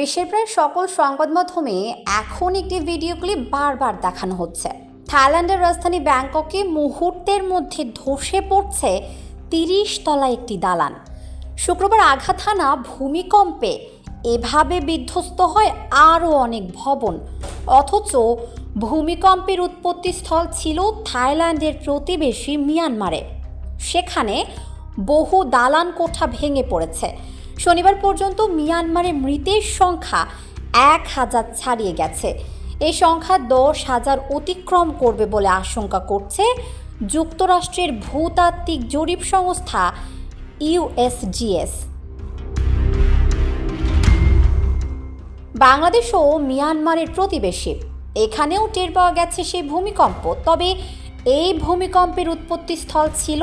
বিশ্বের প্রায় সকল সংবাদ মাধ্যমে এখন একটি ভিডিও ক্লিপ বারবার দেখানো হচ্ছে। থাইল্যান্ডের রাজধানী ব্যাংককে মুহূর্তের মধ্যে ধসে পড়ছে তিরিশ তলা একটি দালান। শুক্রবার আঘাত হানা ভূমিকম্পে এভাবে বিধ্বস্ত হয় আরও অনেক ভবন। অথচ ভূমিকম্পের উৎপত্তিস্থল ছিল থাইল্যান্ডের প্রতিবেশী মিয়ানমারে। সেখানে বহু দালান কোঠা ভেঙে পড়েছে। শনিবার পর্যন্ত মিয়ানমারে মৃতের সংখ্যা এক হাজার ছাড়িয়ে গেছে। এই সংখ্যা দশ হাজার অতিক্রম করবে বলে আশঙ্কা করছে যুক্তরাষ্ট্রের ভূতাত্ত্বিক জরিপ সংস্থা ইউএসজিএস বাংলাদেশ ও মিয়ানমারের প্রতিবেশী, এখানেও টের পাওয়া গেছে সেই ভূমিকম্প, তবে এই ভূমিকম্পের উৎপত্তিস্থল ছিল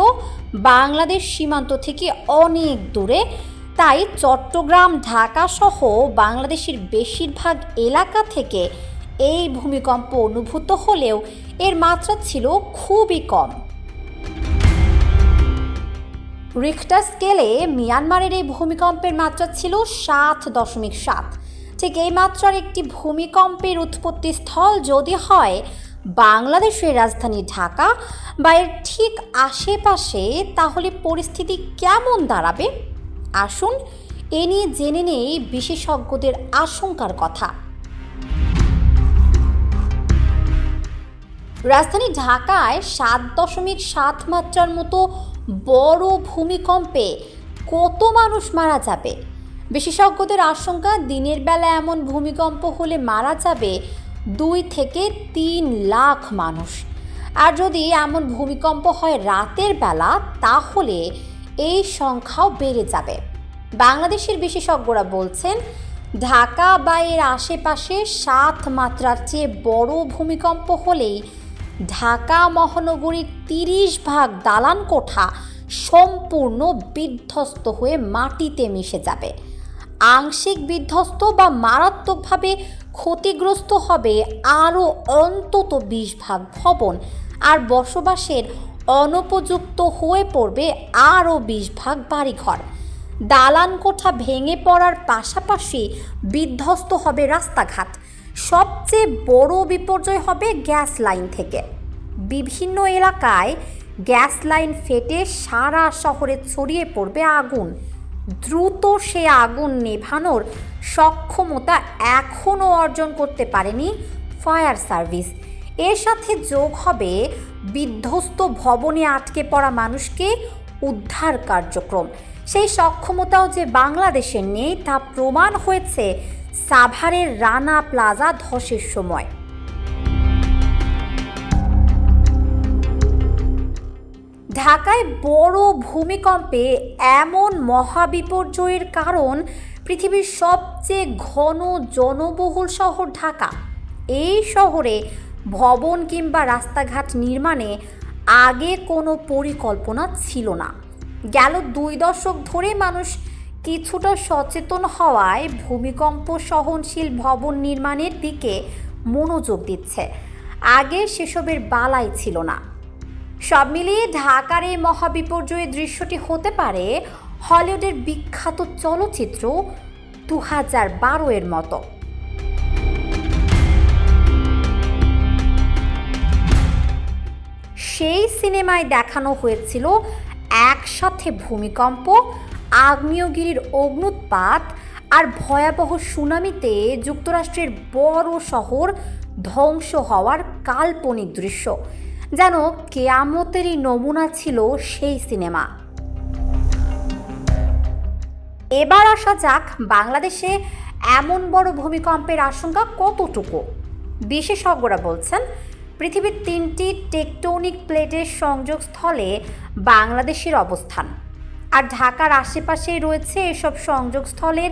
বাংলাদেশ সীমান্ত থেকে অনেক দূরে। তাই চট্টগ্রাম, ঢাকা সহ বাংলাদেশের বেশিরভাগ এলাকা থেকে এই ভূমিকম্প অনুভূত হলেও এর মাত্রা ছিল খুবই কম। রিক্টার স্কেলে মিয়ানমারের এই ভূমিকম্পের মাত্রা ছিল সাত দশমিক সাত। ঠিক এই মাত্রার একটি ভূমিকম্পের উৎপত্তি স্থল যদি হয়, বাংলাদেশের রাজধানী ঢাকা বা এর ঠিক আশেপাশে, তাহলে পরিস্থিতি কেমন দাঁড়াবে? আসুন। এ নিয়ে জেনে নেই বিশেষজ্ঞদের আশঙ্কার কথা। রাজধানী ঢাকায় সাত দশমিক সাত মাত্রার মতো বড় ভূমিকম্পে কত মানুষ মারা যাবে? বিশেষজ্ঞদের আশঙ্কা, দিনের বেলা এমন ভূমিকম্প হলে মারা যাবে দুই থেকে তিন লাখ মানুষ। আর যদি এমন ভূমিকম্প হয় রাতের বেলা, তাহলে এই সংখ্যাও বেড়ে যাবে। বাংলাদেশের বিশেষজ্ঞরা বলছেন, ঢাকা বা এর আশেপাশে সাত মাত্রার চেয়ে বড় ভূমিকম্প হলেই ঢাকা মহানগরীর তিরিশ ভাগ দালান কোঠা সম্পূর্ণ বিধ্বস্ত হয়ে মাটিতে মিশে যাবে। আংশিক বিধ্বস্ত বা মারাত্মকভাবে ক্ষতিগ্রস্ত হবে আরও অন্তত বিশ ভাগ ভবন। আর বসবাসের অনুপযুক্ত হয়ে পড়বে আরও বিশ ভাগ বাড়িঘর। দালান কোঠা ভেঙে পড়ার পাশাপাশি বিধ্বস্ত হবে রাস্তাঘাট। সবচেয়ে বড় বিপর্যয় হবে গ্যাস লাইন থেকে। বিভিন্ন এলাকায় গ্যাস লাইন ফেটে সারা শহরে ছড়িয়ে পড়বে আগুন। দ্রুত সে আগুন নেভানোর সক্ষমতা এখনও অর্জন করতে পারেনি ফায়ার সার্ভিস। এর সাথে যোগ হবে বিধ্বস্ত ভবনে আটকে পড়া মানুষকে উদ্ধার কার্যক্রম। সেই সক্ষমতাও যে বাংলাদেশের নেই, তা প্রমাণ হয়েছে সাভারের রানা প্লাজা ধসের সময়। ঢাকায় বড় ভূমিকম্পে এমন মহাবিপর্যয়ের কারণ পৃথিবীর সবচেয়ে ঘন জনবহুল শহর ঢাকা। এই শহরে ভবন কিংবা রাস্তাঘাট নির্মাণে আগে কোনো পরিকল্পনা ছিল না। গেল দুই দশক ধরে মানুষ কিছুটা সচেতন হওয়ায় ভূমিকম্প সহনশীল ভবন নির্মাণের দিকে মনোযোগ দিচ্ছে। আগে সেসবের বালাই ছিল না। সব মিলিয়ে ঢাকার এই মহাবিপর্যয়ের দৃশ্যটি হতে পারে হলিউডের বিখ্যাত চলচ্চিত্র দু হাজার বারো এর মতো। সেই সিনেমায় দেখানো হয়েছিল একসাথে ভূমিকম্প, আগ্নেয়গিরির অগ্নুৎপাত আর ভয়াবহ সুনামিতে যুক্তরাষ্ট্রের বড় শহর ধ্বংস হওয়ার কাল্পনিক দৃশ্য। যেন কেয়ামতেরই নমুনা ছিল সেই সিনেমা। এবার আসা যাক বাংলাদেশে এমন বড় ভূমিকম্পের আশঙ্কা কতটুকু? বিশেষজ্ঞরা বলছেন পৃথিবীর তিনটি টেকটোনিক প্লেটের সংযোগস্থলে বাংলাদেশের অবস্থান। আর ঢাকার আশেপাশেই রয়েছে এসব সংযোগস্থলের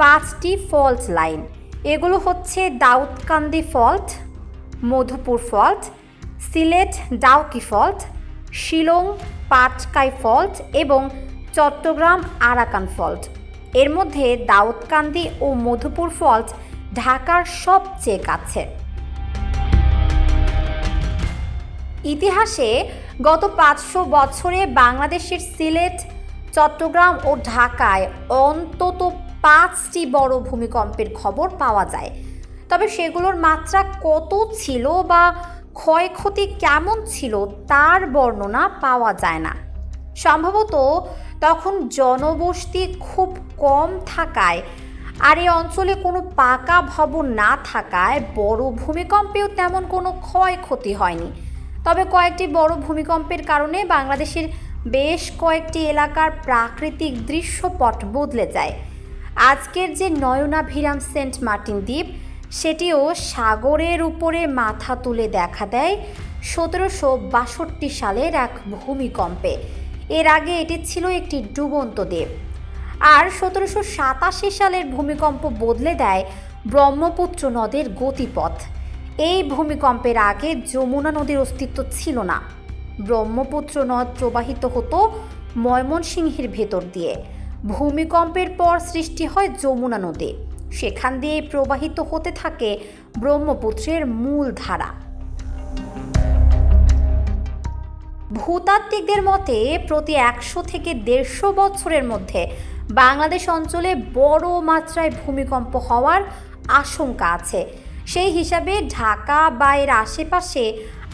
পাঁচটি ফল্ট লাইন। এগুলো হচ্ছে Daudkandi fault, Madhupur fault, Sylhet Dauki fault, Shillong Patkai fault এবং চট্টগ্রাম আরাকান ফল্ট। এর মধ্যে দাউদকান্দি ও মধুপুর ফল্ট ঢাকার সবচেয়ে কাছে। ইতিহাসে গত পাঁচশো বছরে বাংলাদেশের সিলেট, চট্টগ্রাম ও ঢাকায় অন্তত পাঁচটি বড় ভূমিকম্পের খবর পাওয়া যায়। তবে সেগুলোর মাত্রা কত ছিল বা ক্ষয়ক্ষতি কেমন ছিল তার বর্ণনা পাওয়া যায় না। সম্ভবত তখন জনবসতি খুব কম থাকায় আর এই অঞ্চলে কোনো পাকা ভবন না থাকায় বড় ভূমিকম্পেও তেমন কোনো ক্ষয়ক্ষতি হয়নি। তবে কয়েকটি বড় ভূমিকম্পের কারণে বাংলাদেশের বেশ কয়েকটি এলাকার প্রাকৃতিক দৃশ্যপট বদলে যায়। আজকের যে নয়নাভিরাম সেন্ট মার্টিন দ্বীপ, সেটিও সাগরের উপরে মাথা তুলে দেখা দেয় সতেরোশো বাষট্টি সালের এক ভূমিকম্পে। এর আগে এটি ছিল একটি ডুবন্ত দ্বীপ। আর সতেরোশো সাতাশি সালের ভূমিকম্প বদলে দেয় ব্রহ্মপুত্র নদের গতিপথ। এই ভূমিকম্পের আগে যমুনা নদীর অস্তিত্ব ছিল না। ব্রহ্মপুত্র নদ প্রবাহিত হতো ময়মনসিংহের ভেতর দিয়ে। ভূমিকম্পের পর সৃষ্টি হয় যমুনা নদী। সেখান দিয়ে প্রবাহিত হতে থাকে ব্রহ্মপুত্রের মূল ধারা। ভূতাত্ত্বিকদের মতে, প্রতি একশো থেকে দেড়শো বছরের মধ্যে বাংলাদেশ অঞ্চলে বড় মাত্রায় ভূমিকম্প হওয়ার আশঙ্কা আছে। সেই হিসাবে ঢাকা বা এর আশেপাশে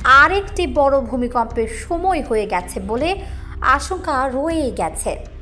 আরেকটি বড় ভূমিকম্পের সময় হয়ে গেছে বলে আশঙ্কা রয়েই গেছে।